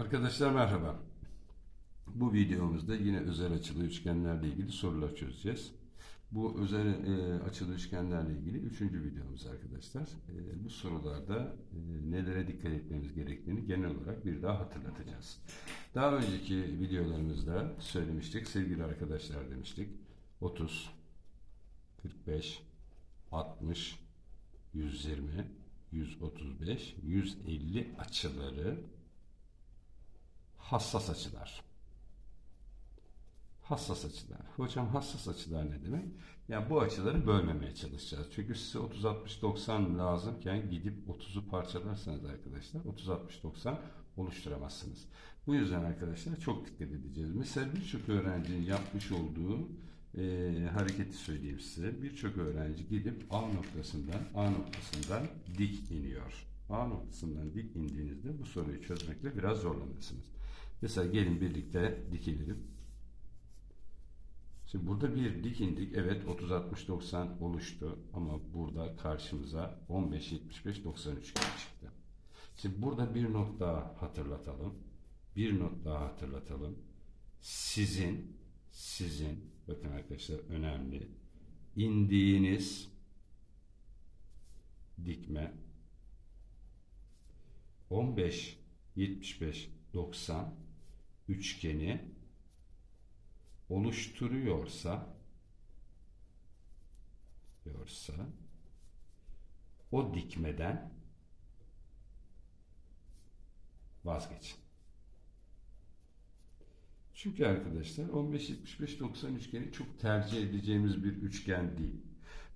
Arkadaşlar merhaba. Bu videomuzda yine özel açılı üçgenlerle ilgili sorular çözeceğiz. Bu özel e, açılı üçgenlerle ilgili üçüncü videomuz arkadaşlar. E, bu sorularda e, nelere dikkat etmemiz gerektiğini genel olarak bir daha hatırlatacağız. Daha önceki videolarımızda söylemiştik sevgili arkadaşlar demiştik. 30, 45, 60, 120, 135, 150 açıları hassas açılar. Hassas açılar. Hocam hassas açılar ne demek? Yani bu açıları bölmemeye çalışacağız. Çünkü size 30 60 90 lazımken gidip 30'u parçalarsanız arkadaşlar 30 60 90 oluşturamazsınız. Bu yüzden arkadaşlar çok dikkat edeceğiz. Mesela birçok öğrencinin yapmış olduğu e, hareketi söyleyeyim size. Birçok öğrenci gidip A noktasından A noktasından dik iniyor. A noktasından dik indiğinizde bu soruyu çözmekle biraz zorlanırsınız. Mesela gelin birlikte dikilelim. Şimdi burada bir dik indik. Evet 30 60 90 oluştu ama burada karşımıza 15 75 90 üçgen çıktı. Şimdi burada bir not daha hatırlatalım. Bir not daha hatırlatalım. Sizin sizin bakın arkadaşlar önemli indiğiniz dikme 15 75 90 üçgeni oluşturuyorsa diyorsa o dikmeden vazgeçin. Çünkü arkadaşlar 15 75 90 üçgeni çok tercih edeceğimiz bir üçgen değil.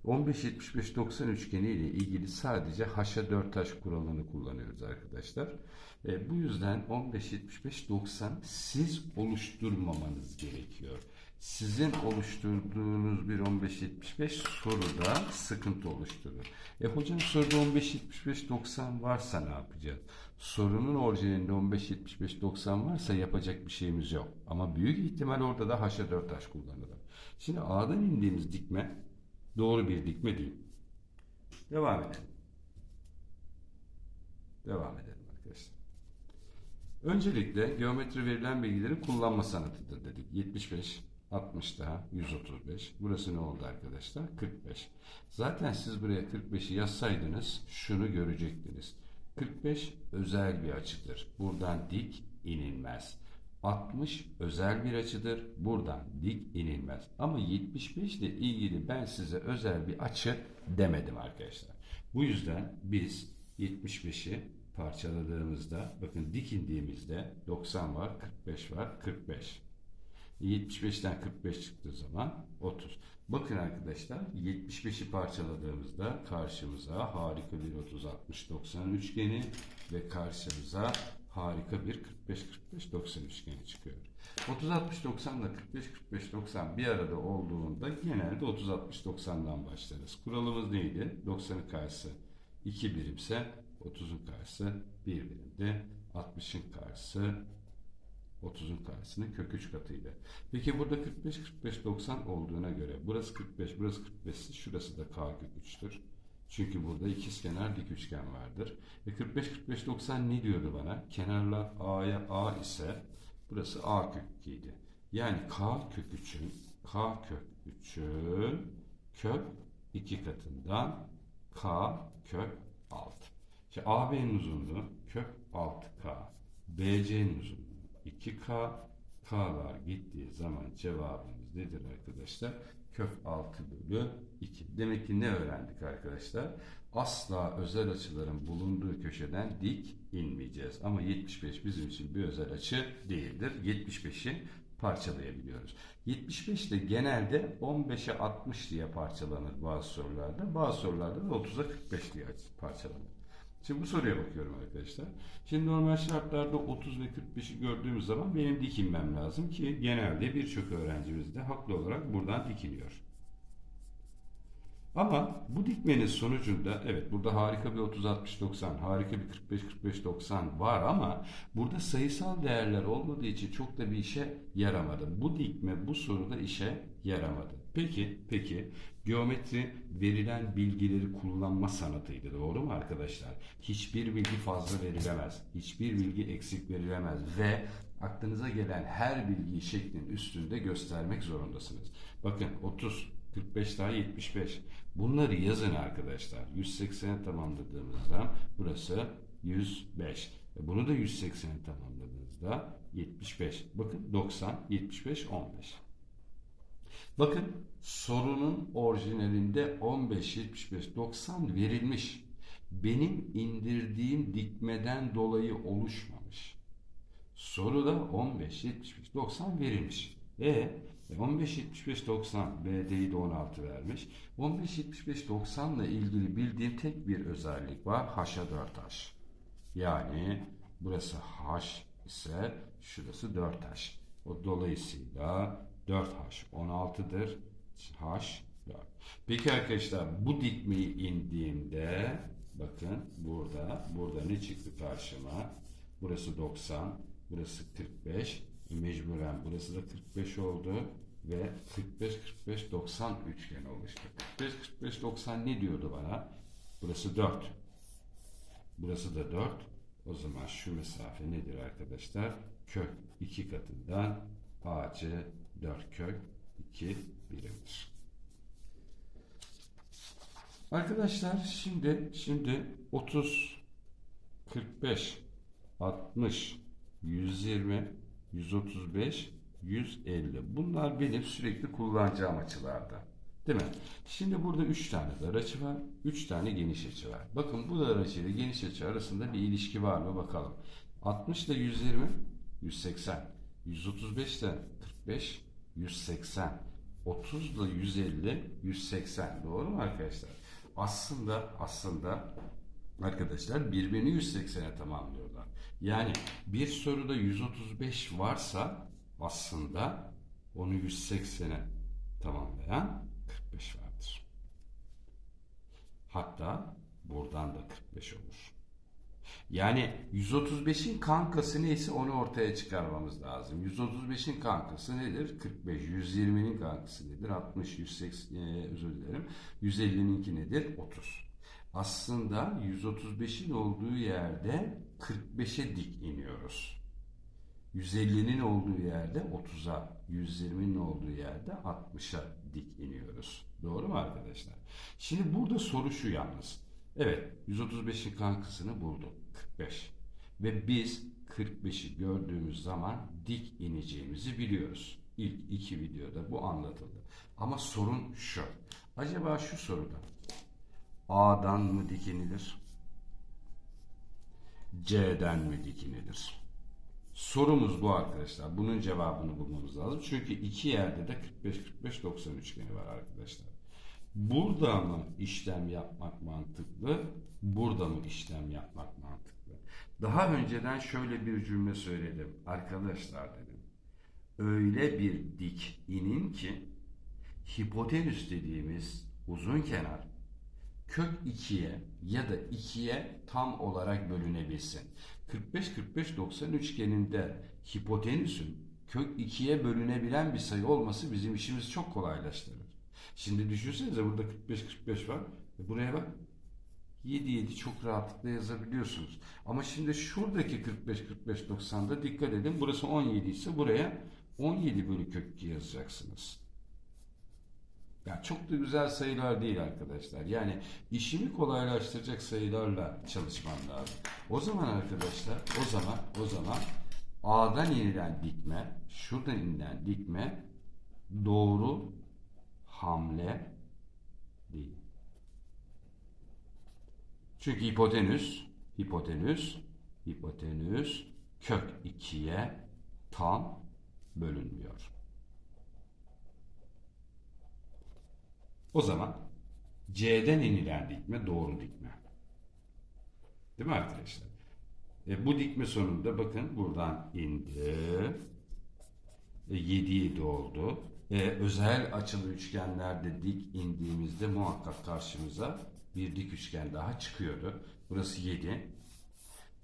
15 75 90 üçgeni ilgili sadece haşa 4 taş kuralını kullanıyoruz arkadaşlar. E, bu yüzden 15 75 90 siz oluşturmamanız gerekiyor. Sizin oluşturduğunuz bir 15 75 soruda sıkıntı oluşturur. E hocam soruda 15 75 90 varsa ne yapacağız? Sorunun orijinalinde 15 75 90 varsa yapacak bir şeyimiz yok. Ama büyük ihtimal orada da haşa 4 taş kullanılır. Şimdi A'dan indiğimiz dikme doğru bir dikme değil. Devam edelim. Devam edelim arkadaşlar. Öncelikle geometri verilen bilgilerin kullanma sanatıdır dedik. 75, 60 daha 135. Burası ne oldu arkadaşlar? 45. Zaten siz buraya 45'i yazsaydınız şunu görecektiniz. 45 özel bir açıdır. Buradan dik inilmez. 60 özel bir açıdır. Buradan dik inilmez. Ama 75 ile ilgili ben size özel bir açı demedim arkadaşlar. Bu yüzden biz 75'i parçaladığımızda bakın dik indiğimizde 90 var, 45 var, 45. 75'ten 45 çıktığı zaman 30. Bakın arkadaşlar 75'i parçaladığımızda karşımıza harika bir 30 60 90 üçgeni ve karşımıza harika bir 45 45 90 üçgeni çıkıyor. 30 60 90 ile 45 45 90 bir arada olduğunda genelde 30 60 90'dan başlarız. Kuralımız neydi? 90'ın karşısı 2 birimse 30'un karşısı 1 birimdi. 60'ın karşısı 30'un karşısının kök 3 katıydı. Peki burada 45 45 90 olduğuna göre burası 45 burası 45 ise şurası da k kök 3'tür. Çünkü burada ikizkenar dik üçgen vardır. Ve 45 45 90 ne diyordu bana? Kenarlar a'ya a ise burası a kök 2 idi. Yani k kök 3'ün k kök 3'ün kök 2 katından k kök 6. İşte AB'nin uzunluğu kök 6k. BC'nin uzunluğu 2K K'lar gittiği zaman cevabımız nedir arkadaşlar? Kök 6 bölü 2. Demek ki ne öğrendik arkadaşlar? Asla özel açıların bulunduğu köşeden dik inmeyeceğiz. Ama 75 bizim için bir özel açı değildir. 75'i parçalayabiliyoruz. 75 de genelde 15'e 60 diye parçalanır bazı sorularda. Bazı sorularda da 30'a 45 diye parçalanır. Şimdi bu soruya bakıyorum arkadaşlar. Şimdi normal şartlarda 30 ve 45'i gördüğümüz zaman benim dik inmem lazım ki genelde birçok öğrencimiz de haklı olarak buradan dik iniyor. Ama bu dikmenin sonucunda evet burada harika bir 30-60-90, harika bir 45-45-90 var ama burada sayısal değerler olmadığı için çok da bir işe yaramadı. Bu dikme bu soruda işe yaramadı. Peki, peki geometri verilen bilgileri kullanma sanatıydı doğru mu arkadaşlar? Hiçbir bilgi fazla verilemez, hiçbir bilgi eksik verilemez ve aklınıza gelen her bilgiyi şeklin üstünde göstermek zorundasınız. Bakın 30, 45 daha 75. Bunları yazın arkadaşlar. 180'e tamamladığımızda burası 105. E Bunu da 180'e tamamladığınızda 75. Bakın 90, 75, 15. Bakın sorunun orijinalinde 15, 75, 90 verilmiş. Benim indirdiğim dikmeden dolayı oluşmamış. Soruda 15, 75, 90 verilmiş. E 15, 75, 90 BD'yi de 16 vermiş. 15, 75, 90 ile ilgili bildiğim tek bir özellik var. H'a 4H. Yani burası H ise şurası 4H. O dolayısıyla 4H 16'dır. H 4. Peki arkadaşlar bu dikmeyi indiğimde bakın burada burada ne çıktı karşıma? Burası 90, burası 45. Mecburen burası da 45 oldu ve 45 45 90 üçgen oluştu. 45 45 90 ne diyordu bana? Burası 4. Burası da 4. O zaman şu mesafe nedir arkadaşlar? Kök 2 katından AC 4 kök 2 birimdir. Arkadaşlar şimdi şimdi 30 45 60 120 135 150 bunlar benim sürekli kullanacağım açılarda. Değil mi? Şimdi burada 3 tane dar açı var. 3 tane geniş açı var. Bakın bu dar açı ile geniş açı arasında bir ilişki var mı bakalım. 60 ile 120 180. 135 ile 45 180. 30 ile 150 180. Doğru mu arkadaşlar? Aslında aslında arkadaşlar birbirini 180'e tamamlıyorlar. Yani bir soruda 135 varsa aslında onu 180'e tamamlayan 45 vardır. Hatta buradan da 45 olur. Yani 135'in kankası neyse onu ortaya çıkarmamız lazım. 135'in kankası nedir? 45. 120'nin kankası nedir? 60, 180, e, özür dilerim. 150'ninki nedir? 30. Aslında 135'in olduğu yerde 45'e dik iniyoruz. 150'nin olduğu yerde 30'a, 120'nin olduğu yerde 60'a dik iniyoruz. Doğru mu arkadaşlar? Şimdi burada soru şu yalnız. Evet, 135'in kankasını bulduk. 45. Ve biz 45'i gördüğümüz zaman dik ineceğimizi biliyoruz. İlk iki videoda bu anlatıldı. Ama sorun şu. Acaba şu soruda A'dan mı dik inilir? C'den mi dik inilir? Sorumuz bu arkadaşlar. Bunun cevabını bulmamız lazım. Çünkü iki yerde de 45-45-90 üçgeni var arkadaşlar. Burada mı işlem yapmak mantıklı? Burada mı işlem yapmak mantıklı? Daha önceden şöyle bir cümle söyledim. Arkadaşlar dedim. Öyle bir dik inin ki hipotenüs dediğimiz uzun kenar kök 2'ye ya da 2'ye tam olarak bölünebilsin. 45-45-90 üçgeninde hipotenüsün kök 2'ye bölünebilen bir sayı olması bizim işimizi çok kolaylaştırır. Şimdi düşünsenize burada 45-45 var. E buraya bak. 7-7 çok rahatlıkla yazabiliyorsunuz. Ama şimdi şuradaki 45-45-90'da dikkat edin. Burası 17 ise buraya 17 bölü kök 2 yazacaksınız. Yani çok da güzel sayılar değil arkadaşlar. Yani işimi kolaylaştıracak sayılarla çalışmam lazım. O zaman arkadaşlar, o zaman, o zaman A'dan inilen dikme, şuradan inilen dikme doğru hamle değil. Çünkü hipotenüs, hipotenüs, hipotenüs kök 2'ye tam bölünmüyor. O zaman C'den inilen dikme doğru dikme. Değil mi arkadaşlar? E, bu dikme sonunda bakın buradan indi. E, 7 7 oldu. e, özel açılı üçgenlerde dik indiğimizde muhakkak karşımıza bir dik üçgen daha çıkıyordu. Burası 7.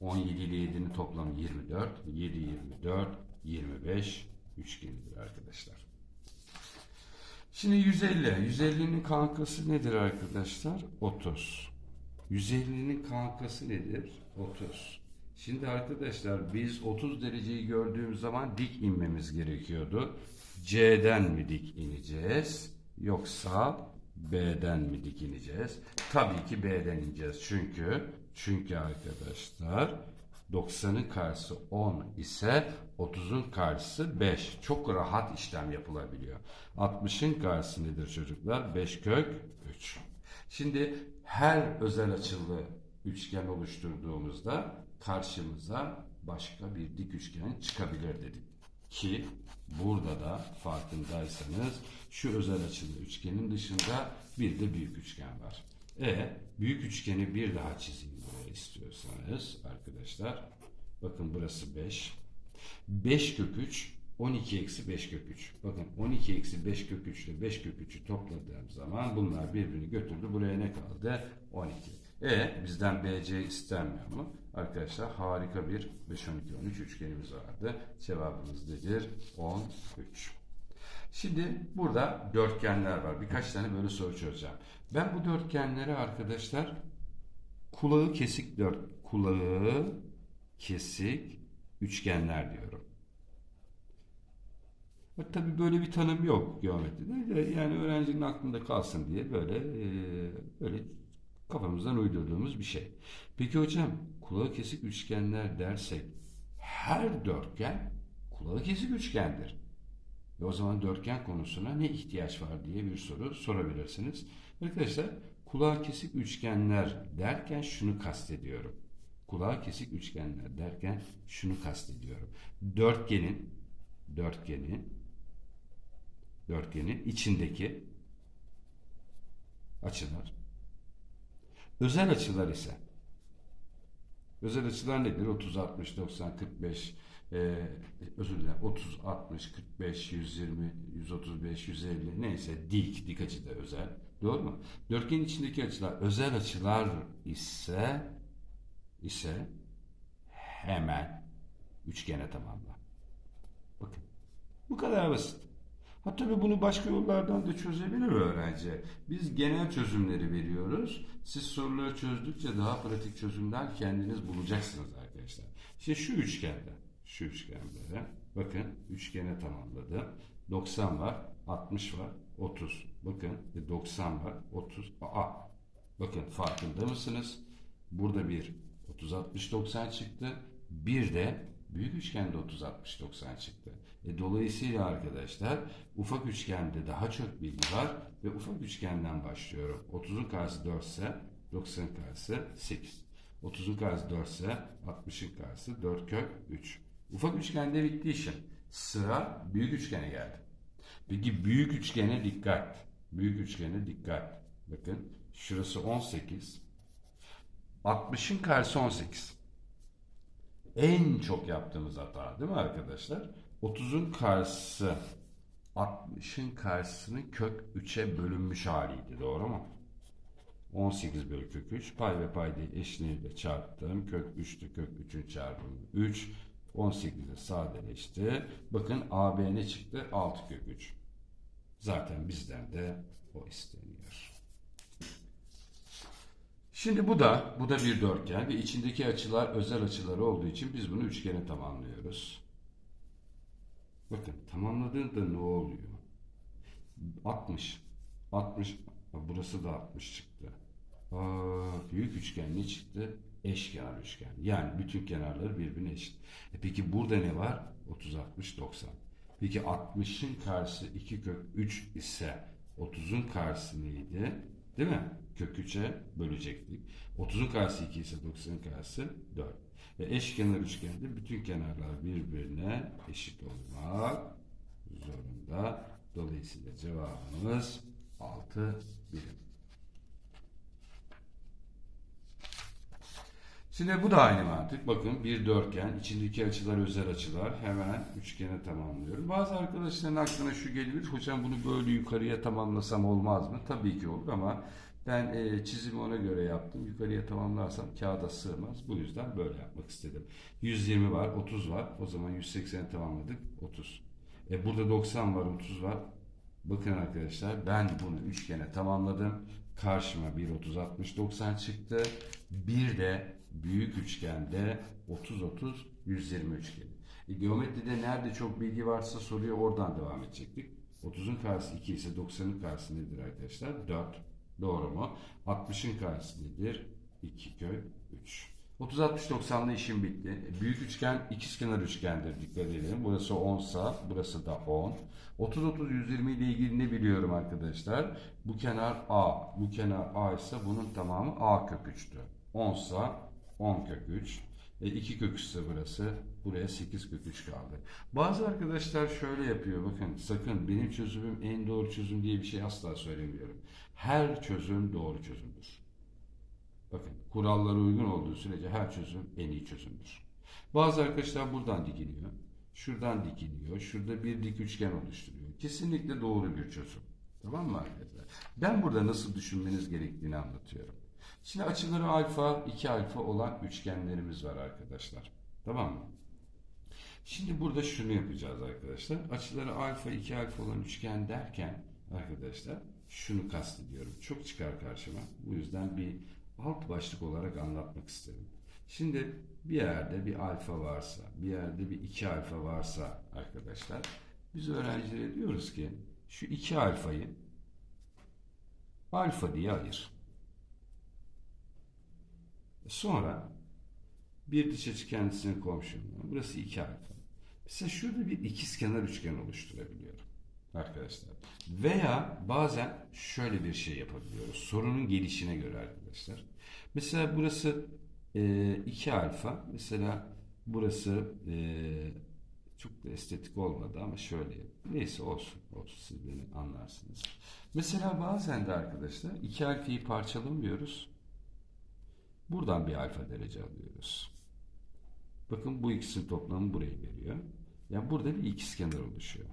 17 ile 7'nin toplamı 24. 7, 24, 25 üçgenidir arkadaşlar. Şimdi 150. 150'nin kankası nedir arkadaşlar? 30. 150'nin kankası nedir? 30. Şimdi arkadaşlar biz 30 dereceyi gördüğümüz zaman dik inmemiz gerekiyordu. C'den mi dik ineceğiz? Yoksa B'den mi dik ineceğiz? Tabii ki B'den ineceğiz. Çünkü çünkü arkadaşlar 90'ın karşısı 10 ise 30'un karşısı 5. Çok rahat işlem yapılabiliyor. 60'ın karşısı nedir çocuklar? 5 kök 3. Şimdi her özel açılı üçgen oluşturduğumuzda karşımıza başka bir dik üçgen çıkabilir dedik. Ki burada da farkındaysanız şu özel açılı üçgenin dışında bir de büyük üçgen var. E büyük üçgeni bir daha çizeyim istiyorsanız arkadaşlar. Bakın burası 5. 5 kök 3 12 eksi 5 kök 3. Bakın 12 eksi 5 kök 3 ile 5 kök 3'ü topladığım zaman bunlar birbirini götürdü. Buraya ne kaldı? 12. E bizden BC istenmiyor mu? Arkadaşlar harika bir 5, 12, 13 üçgenimiz vardı. Cevabımız nedir? 13. Şimdi burada dörtgenler var. Birkaç tane böyle soru çözeceğim. Ben bu dörtgenlere arkadaşlar kulağı kesik dört kulağı kesik üçgenler diyorum. Bak, Tabii böyle bir tanım yok geometride. de Yani öğrencinin aklında kalsın diye böyle e, böyle kafamızdan uydurduğumuz bir şey. Peki hocam kulağı kesik üçgenler dersek her dörtgen kulağı kesik üçgendir. Ve o zaman dörtgen konusuna ne ihtiyaç var diye bir soru sorabilirsiniz. Arkadaşlar kulağı kesik üçgenler derken şunu kastediyorum. Kulağı kesik üçgenler derken şunu kastediyorum. Dörtgenin dörtgenin dörtgenin içindeki açılar özel açılar ise özel açılar nedir? 30, 60, 90, 45 e, özür dilerim 30, 60, 45, 120, 135, 150 neyse dik, dik açı da özel. Doğru mu? Dörtgenin içindeki açılar özel açılar ise ise hemen üçgene tamamla. Bakın. Bu kadar basit. Ha tabii bunu başka yollardan da çözebilir öğrenci. Biz genel çözümleri veriyoruz. Siz soruları çözdükçe daha pratik çözümler kendiniz bulacaksınız arkadaşlar. İşte şu üçgende, şu üçgende bakın üçgene tamamladım. 90 var, 60 var, 30. Bakın e, 90 var, 30. Aa, bakın farkında mısınız? Burada bir 30 60 90 çıktı. Bir de büyük üçgende 30 60 90 çıktı. E, dolayısıyla arkadaşlar ufak üçgende daha çok bilgi var ve ufak üçgenden başlıyorum. 30'un karşısı 4 ise 90'ın karşısı 8. 30'un karşısı 4 ise 60'ın karşısı 4 kök 3. Ufak üçgende bitti işim. Sıra büyük üçgene geldi. Peki büyük üçgene dikkat. Büyük üçgene dikkat. Bakın şurası 18. 60'ın karşısı 18. En çok yaptığımız hata değil mi arkadaşlar? 30'un karşısı 60'ın karşısının kök 3'e bölünmüş haliydi. Doğru mu? 18 bölü kök 3 pay ve pay değil eşliğiyle çarptım. Kök 3'tü kök 3'ün çarpımı 3. 18'e sadeleşti. Bakın AB ne çıktı? 6 kök 3. Zaten bizden de o isteniyor. Şimdi bu da bu da bir dörtgen ve içindeki açılar özel açıları olduğu için biz bunu üçgene tamamlıyoruz. Bakın tamamladığında ne oluyor? 60 60 Ha, burası da 60 çıktı. Aa, büyük üçgen ne çıktı? Eşkenar üçgen. Yani bütün kenarları birbirine eşit. E peki burada ne var? 30 60 90. Peki 60'ın karşısı 2 kök 3 ise 30'un karşısı neydi? Değil mi? Kök 3'e bölecektik. 30'un karşısı 2 ise 90'ın karşısı 4. Ve eşkenar üçgende bütün kenarlar birbirine eşit olmak zorunda. Dolayısıyla cevabımız 6 birim. Şimdi bu da aynı mantık. Bakın bir dörtgen, içindeki açılar özel açılar. Hemen üçgene tamamlıyorum. Bazı arkadaşların aklına şu gelebilir. Hocam bunu böyle yukarıya tamamlasam olmaz mı? Tabii ki olur ama ben e, çizimi ona göre yaptım. Yukarıya tamamlarsam kağıda sığmaz. Bu yüzden böyle yapmak istedim. 120 var, 30 var. O zaman 180'i tamamladık. 30. E, burada 90 var, 30 var. Bakın arkadaşlar ben bunu üçgene tamamladım. Karşıma 1 30 60 90 çıktı. Bir de büyük üçgende 30 30 120 üçgeni. E, geometride nerede çok bilgi varsa soruya oradan devam edecektik. 30'un karşısı 2 ise 90'ın karşısı nedir arkadaşlar? 4. Doğru mu? 60'ın karşısı nedir? 2 kök 3. 30 60 90'da işim bitti. E, Büyük üçgen ikizkenar üçgendir dikkat edelim. Burası 10 sa burası da 10. 30 30 120 ile ilgili ne biliyorum arkadaşlar? Bu kenar A, bu kenar A ise bunun tamamı A kök 3'tü. 10 sa 10 kök 3. E 2 kök 3 ise burası. Buraya 8 kök 3 kaldı. Bazı arkadaşlar şöyle yapıyor. Bakın sakın benim çözümüm en doğru çözüm diye bir şey asla söylemiyorum. Her çözüm doğru çözümdür. Bakın kurallara uygun olduğu sürece her çözüm en iyi çözümdür. Bazı arkadaşlar buradan dikiliyor. Şuradan dikiliyor. Şurada bir dik üçgen oluşturuyor. Kesinlikle doğru bir çözüm. Tamam mı arkadaşlar? Ben burada nasıl düşünmeniz gerektiğini anlatıyorum. Şimdi açıları alfa, 2 alfa olan üçgenlerimiz var arkadaşlar. Tamam mı? Şimdi burada şunu yapacağız arkadaşlar. Açıları alfa, 2 alfa olan üçgen derken arkadaşlar şunu kastediyorum. Çok çıkar karşıma. Bu yüzden bir alt başlık olarak anlatmak istedim. Şimdi bir yerde bir alfa varsa, bir yerde bir 2 alfa varsa arkadaşlar biz öğrencilere diyoruz ki şu 2 alfayı alfa diye ayır. Sonra bir dış açı kendisine komşu. Burası 2 alfa. Mesela şurada bir ikizkenar üçgen oluşturabiliyorum arkadaşlar. Veya bazen şöyle bir şey yapabiliyoruz. Sorunun gelişine göre arkadaşlar. Mesela burası 2 alfa. Mesela burası e, çok da estetik olmadı ama şöyle. Neyse olsun. Olsun siz beni anlarsınız. Mesela bazen de arkadaşlar 2 alfayı parçalamıyoruz. Buradan bir alfa derece alıyoruz. Bakın bu ikisinin toplamı burayı veriyor. Yani burada bir ikizkenar oluşuyor.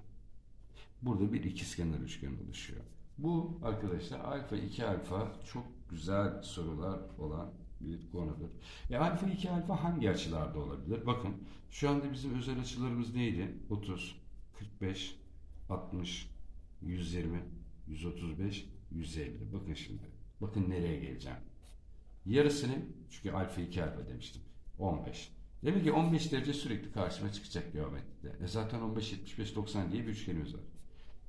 Burada bir ikizkenar üçgen oluşuyor. Bu arkadaşlar alfa 2 alfa çok güzel sorular olan bir konudur. E alfa 2 alfa hangi açılarda olabilir? Bakın şu anda bizim özel açılarımız neydi? 30, 45, 60, 120, 135, 150. Bakın şimdi. Bakın nereye geleceğim. Yarısını çünkü alfa 2 alfa demiştim. 15. Demek ki 15 derece sürekli karşıma çıkacak geometride. E zaten 15, 75, 90 diye bir üçgenimiz var.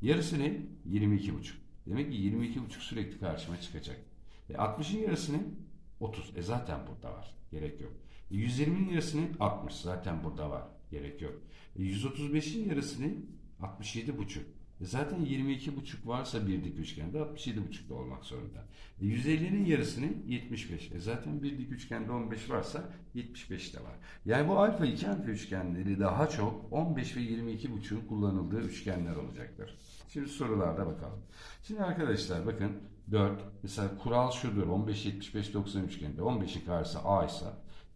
Yarısı ne? 22,5. Demek ki 22,5 sürekli karşıma çıkacak. E 60'ın yarısını 30. E zaten burada var. Gerek yok. E 120'nin yarısını 60. Zaten burada var. Gerek yok. E 135'in yarısını 67,5. E zaten 22,5 varsa bir dik üçgende 67,5 da olmak zorunda. E 150'nin yarısını 75. E zaten bir dik üçgende 15 varsa 75 de var. Yani bu alfa 2 alfa üçgenleri daha çok 15 ve 22,5'un kullanıldığı üçgenler olacaktır. Şimdi sorularda bakalım. Şimdi arkadaşlar bakın 4 mesela kural şudur 15 75 90 üçgeninde 15'in karşısı A ise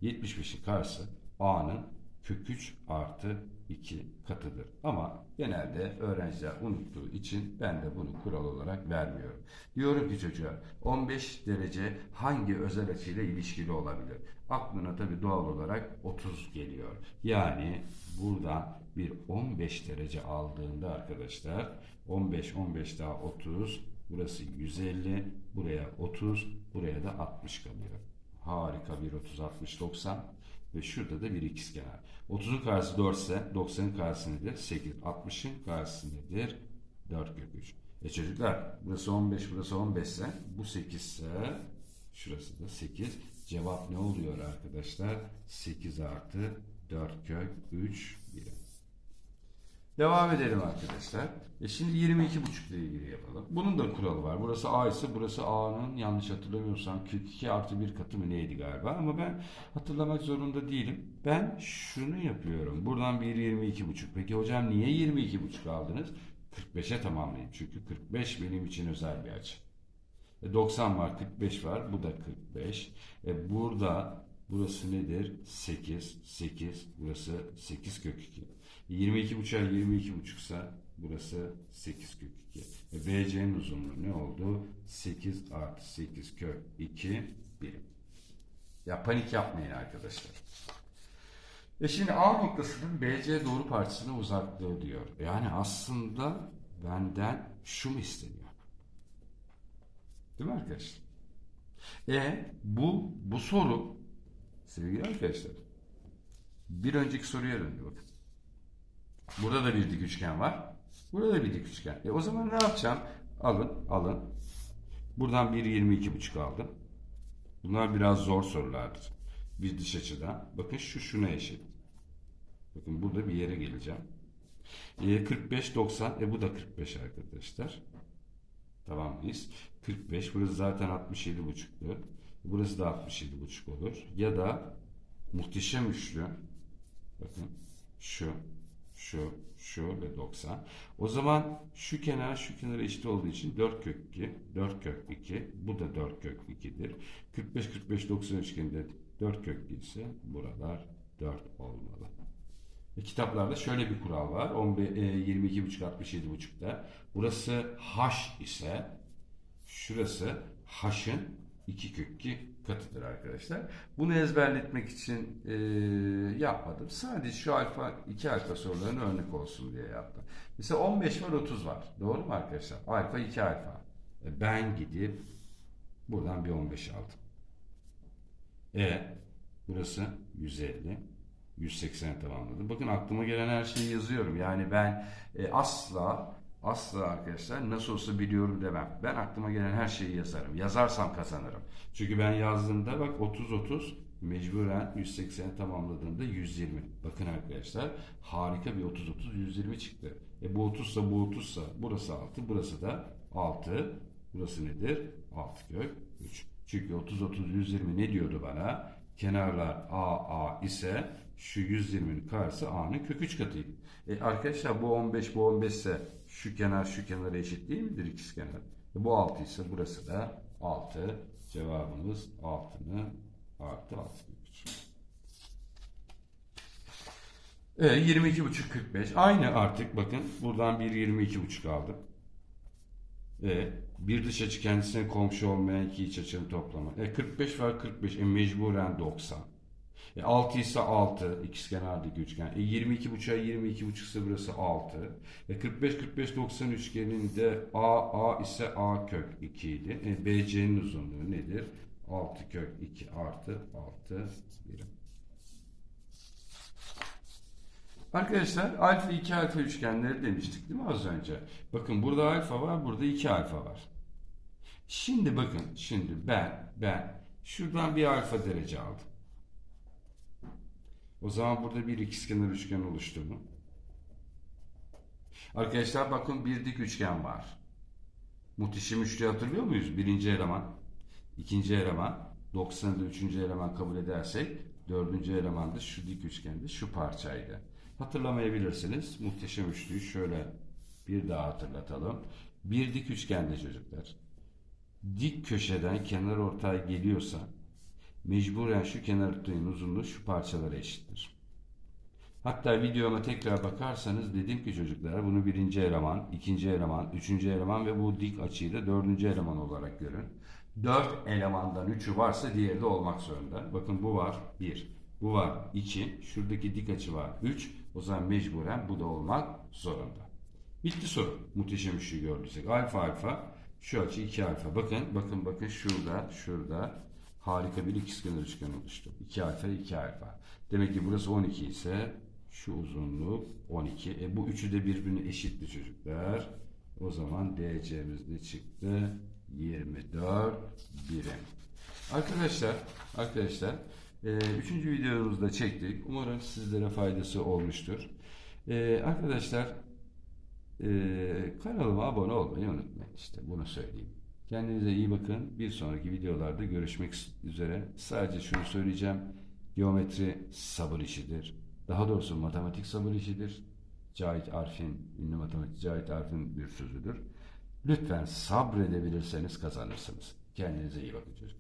75'in karşısı A'nın kök 3 artı 2 katıdır. Ama genelde öğrenciler unuttuğu için ben de bunu kural olarak vermiyorum. Diyorum ki çocuğa 15 derece hangi özel açıyla ilişkili olabilir? Aklına tabi doğal olarak 30 geliyor. Yani buradan bir 15 derece aldığında arkadaşlar 15 15 daha 30 burası 150 buraya 30 buraya da 60 kalıyor. Harika bir 30 60 90 ve şurada da bir ikizkenar. 30'un karşısı 4 ise 90'ın karşısı nedir? 8. 60'ın karşısı nedir? 4 kök 3. E çocuklar burası 15 burası 15 ise bu 8 ise şurası da 8. Cevap ne oluyor arkadaşlar? 8 artı 4 kök 3 birim. Devam edelim arkadaşlar. E şimdi 22,5 ile ilgili yapalım. Bunun da kuralı var. Burası A ise burası A'nın yanlış hatırlamıyorsam 42 artı 1 katı mı neydi galiba. Ama ben hatırlamak zorunda değilim. Ben şunu yapıyorum. Buradan bir 22,5. Peki hocam niye 22,5 aldınız? 45'e tamamlayın. Çünkü 45 benim için özel bir açı. E 90 var, 45 var. Bu da 45. E burada Burası nedir? 8. 8. Burası 8 kök 2. 22 buçuğa 22 buçuksa burası 8 kök 2. E, BC'nin uzunluğu ne oldu? 8 artı 8 kök 2 birim. Ya panik yapmayın arkadaşlar. E şimdi A noktasının BC doğru parçasına uzaklığı diyor. Yani aslında benden şu mu isteniyor? Değil mi arkadaşlar? E bu bu soru sevgili arkadaşlar bir önceki soruya döndü bakın. Burada da bir dik üçgen var. Burada da bir dik üçgen. E o zaman ne yapacağım? Alın, alın. Buradan bir 22,5 aldım. Bunlar biraz zor sorulardır. Bir dış açıdan. Bakın şu şuna eşit. Bakın burada bir yere geleceğim. E, 45, 90. E bu da 45 arkadaşlar. Tamam mıyız? 45. Burası zaten 67,5'tü. Burası da 67,5 olur. Ya da muhteşem üçlü. Bakın şu, şu, şu ve 90. O zaman şu kenar şu kenara eşit olduğu için 4 kök 2, 4 kök 2. Bu da 4 kök 2'dir. 45, 45, 90 üçgeninde 4 köklü ise buralar 4 olmalı. E, kitaplarda şöyle bir kural var. 15, e, 22,5 67,5'da. Burası h ise şurası h'ın 2 kök 2 katıdır arkadaşlar. Bunu ezberletmek için e, yapmadım. Sadece şu alfa 2 alfa sorularına örnek olsun diye yaptım. Mesela 15 var 30 var. Doğru mu arkadaşlar? Alfa 2 alfa. E, ben gidip buradan bir 15 aldım. E burası 150. 180 tamamladım. Bakın aklıma gelen her şeyi yazıyorum. Yani ben e, asla asla arkadaşlar nasıl olsa biliyorum demem. Ben aklıma gelen her şeyi yazarım. Yazarsam kazanırım. Çünkü ben yazdığımda bak 30 30 mecburen 180 tamamladığımda 120. Bakın arkadaşlar harika bir 30 30 120 çıktı. E bu 30 sa bu 30 sa burası 6 burası da 6. Burası nedir? 6 kök 3. Çünkü 30 30 120 ne diyordu bana? Kenarlar A A ise şu 120'nin karşısı A'nın kök 3 katıydı. E arkadaşlar bu 15 bu 15 ise şu kenar şu kenara eşit değil midir ikizkenar? E bu 6 ise burası da 6. Cevabımız 6'nın artı 6 kök 3. E 22,5 45. Aynı artık bakın buradan bir 22,5 aldım. E, bir dış açı kendisine komşu olmayan iki iç açının toplamı. E, 45 var 45. E, mecburen 90. E, 6 ise 6. İkizkenardaki üçgen. E, 22 buçuğa 22 buçuk ise burası 6. E, 45 45 90 üçgeninde A A ise A kök 2 idi. E, BC'nin uzunluğu nedir? 6 kök 2 artı 6 birim. Arkadaşlar alfa 2 alfa üçgenleri demiştik değil mi az önce? Bakın burada alfa var, burada 2 alfa var. Şimdi bakın, şimdi ben ben şuradan bir alfa derece aldım. O zaman burada bir ikizkenar üçgen oluştu mu? Arkadaşlar bakın bir dik üçgen var. Muhteşem üçlüyü hatırlıyor muyuz? Birinci eleman, ikinci eleman, 90'da üçüncü eleman kabul edersek dördüncü eleman da şu dik üçgende şu parçaydı. Hatırlamayabilirsiniz. Muhteşem üçlüyü şöyle bir daha hatırlatalım. Bir dik üçgende çocuklar. Dik köşeden kenar ortaya geliyorsa mecburen şu kenar uzunluğu şu parçalara eşittir. Hatta videoma tekrar bakarsanız dedim ki çocuklar bunu birinci eleman, ikinci eleman, üçüncü eleman ve bu dik açıyı da dördüncü eleman olarak görün. Dört elemandan üçü varsa diğeri de olmak zorunda. Bakın bu var bir, bu var iki, şuradaki dik açı var üç. O zaman mecburen bu da olmak zorunda. Bitti soru. Muhteşem üçlü gördüysek. Alfa alfa, şu açı 2 alfa. Bakın, bakın, bakın şurada, şurada harika bir ikizkenar üçgen oluştu. 2 alfa, 2 alfa. Demek ki burası 12 ise şu uzunluk 12. E bu üçü de birbirine eşitti çocuklar. O zaman DC'miz ne çıktı? 24 birim. Arkadaşlar, arkadaşlar e, üçüncü videomuzu da çektik. Umarım sizlere faydası olmuştur. E, arkadaşlar e, kanalıma abone olmayı unutmayın. İşte bunu söyleyeyim. Kendinize iyi bakın. Bir sonraki videolarda görüşmek üzere. Sadece şunu söyleyeceğim. Geometri sabır işidir. Daha doğrusu matematik sabır işidir. Cahit Arf'in, ünlü matematik Cahit Arf'in bir sözüdür. Lütfen sabredebilirseniz kazanırsınız. Kendinize iyi bakın çocuklar.